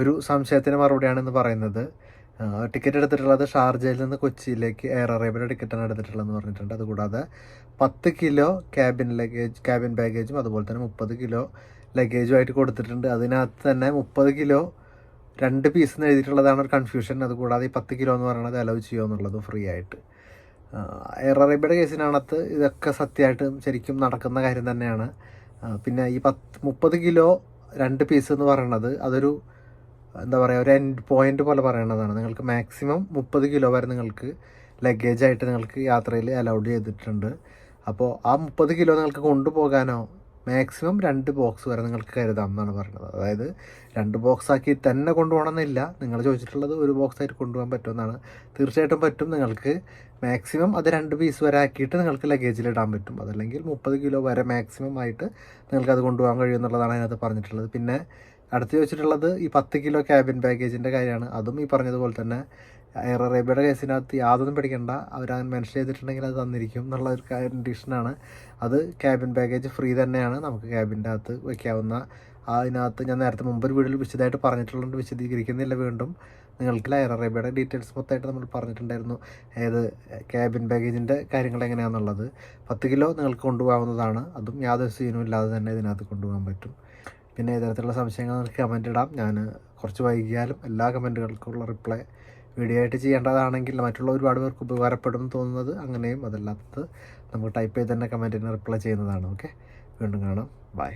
ഒരു സംശയത്തിന് മറുപടിയാണെന്ന് പറയുന്നത്. ടിക്കറ്റ് എടുത്തിട്ടുള്ളത് ഷാർജയിൽ നിന്ന് കൊച്ചിയിലേക്ക് എയർ അറേബ്യയുടെ ടിക്കറ്റാണ് എടുത്തിട്ടുള്ളതെന്ന് പറഞ്ഞിട്ടുണ്ട്. അതുകൂടാതെ പത്ത് കിലോ ക്യാബിൻ ലഗേജ് ക്യാബിൻ ബാഗേജും അതുപോലെ തന്നെ മുപ്പത് കിലോ ലഗേജുമായിട്ട് കൊടുത്തിട്ടുണ്ട്. അതിനകത്ത് തന്നെ മുപ്പത് കിലോ രണ്ട് പീസ് എന്ന് എഴുതിയിട്ടുള്ളതാണ് ഒരു കൺഫ്യൂഷൻ അതുകൂടാതെ ഈ പത്ത് കിലോ എന്ന് പറയുന്നത് അലവ് ചെയ്യുമോ എന്നുള്ളത് ഫ്രീ ആയിട്ട്. എയർ അറേബ്യയുടെ കേസിനകത്ത് ഇതൊക്കെ സത്യമായിട്ട് ശരിക്കും നടക്കുന്ന കാര്യം തന്നെയാണ്. പിന്നെ ഈ പത്ത് മുപ്പത് കിലോ രണ്ട് പീസ് എന്ന് പറയുന്നത് അതൊരു എന്താ പറയുക ഒരു എൻഡ് പോയിന്റ് പോലെ പറയേണ്ടതാണ് നിങ്ങൾക്ക് മാക്സിമം മുപ്പത് കിലോ വരെ നിങ്ങൾക്ക് ലഗേജ് ആയിട്ട് നിങ്ങൾക്ക് യാത്രയിൽ അലൗഡ് ചെയ്തിട്ടുണ്ട്. അപ്പോൾ ആ മുപ്പത് കിലോ നിങ്ങൾക്ക് കൊണ്ടുപോകാനോ മാക്സിമം രണ്ട് ബോക്സ് വരെ നിങ്ങൾക്ക് കരുതാം എന്നാണ് പറയുന്നത്. അതായത് രണ്ട് ബോക്സ് ആക്കി തന്നെ കൊണ്ടുപോകണമെന്നില്ല. നിങ്ങൾ ചോദിച്ചിട്ടുള്ളത് ഒരു ബോക്സ് ആയിട്ട് കൊണ്ടുപോകാൻ പറ്റുമെന്നാണ് തീർച്ചയായിട്ടും പറ്റും. നിങ്ങൾക്ക് മാക്സിമം അത് രണ്ട് പീസ് വരെ ആക്കിയിട്ട് നിങ്ങൾക്ക് ലഗേജിൽ ഇടാൻ പറ്റും. അതല്ലെങ്കിൽ മുപ്പത് കിലോ വരെ മാക്സിമം ആയിട്ട് നിങ്ങൾക്ക് അത് കൊണ്ടുപോകാൻ കഴിയും എന്നുള്ളതാണ് അതിനകത്ത് പറഞ്ഞിട്ടുള്ളത്. പിന്നെ അടുത്ത് ചോദിച്ചിട്ടുള്ളത് ഈ പത്ത് കിലോ ക്യാബിൻ ബാഗേജിന്റെ കാര്യമാണ്. അതും ഈ പറഞ്ഞതുപോലെ തന്നെ എയർ അറേബ്യയുടെ കേസിനകത്ത് യാതൊന്നും പഠിക്കേണ്ട അവർ അങ്ങനെ മെൻഷൻ ചെയ്തിട്ടുണ്ടെങ്കിൽ അത് തന്നിരിക്കും എന്നുള്ള ഒരു കണ്ടീഷനാണ് അത് ക്യാബിൻ ബാഗേജ് ഫ്രീ തന്നെയാണ്. നമുക്ക് ക്യാബിന്റെ അകത്ത് വയ്ക്കാവുന്ന അതിനകത്ത് ഞാൻ നേരത്തെ മുമ്പ് ഒരു വീഡിയോയിൽ വിശദമായിട്ട് പറഞ്ഞിട്ടുള്ളത് വിശദീകരിക്കുന്നില്ല വീണ്ടും. നിങ്ങൾക്ക് എയർ അറേബ്യയുടെ ഡീറ്റെയിൽസ് മൊത്തമായിട്ട് നമ്മൾ പറഞ്ഞിട്ടുണ്ടായിരുന്നു. ഏത് ക്യാബിൻ ബാഗേജിന്റെ കാര്യങ്ങൾ എങ്ങനെയാണെന്നുള്ളത് പത്ത് കിലോ നിങ്ങൾക്ക് കൊണ്ടുപോകാവുന്നതാണ്. അതും യാതൊരു സീനും ഇല്ലാതെ തന്നെ ഇതിനകത്ത് കൊണ്ടുപോകാൻ പറ്റും. പിന്നെ ഇത്തരത്തിലുള്ള സംശയങ്ങൾ നിങ്ങൾക്ക് കമന്റ് ഇടാം. ഞാൻ കുറച്ച് വൈകിയാലും എല്ലാ കമന്റുകൾക്കുള്ള റിപ്ലൈ വീഡിയോ ആയിട്ട് ചെയ്യേണ്ടതാണെങ്കിൽ മറ്റുള്ള ഒരുപാട് പേർക്ക് ഉപകാരപ്പെടും തോന്നുന്നത് അങ്ങനെയും അതല്ലാത്തത് നമുക്ക് ടൈപ്പ് ചെയ്ത് തന്നെ കമന്റിന് റിപ്ലൈ ചെയ്യുന്നതാണ്. ഓക്കെ വീണ്ടും കാണാം. ബൈ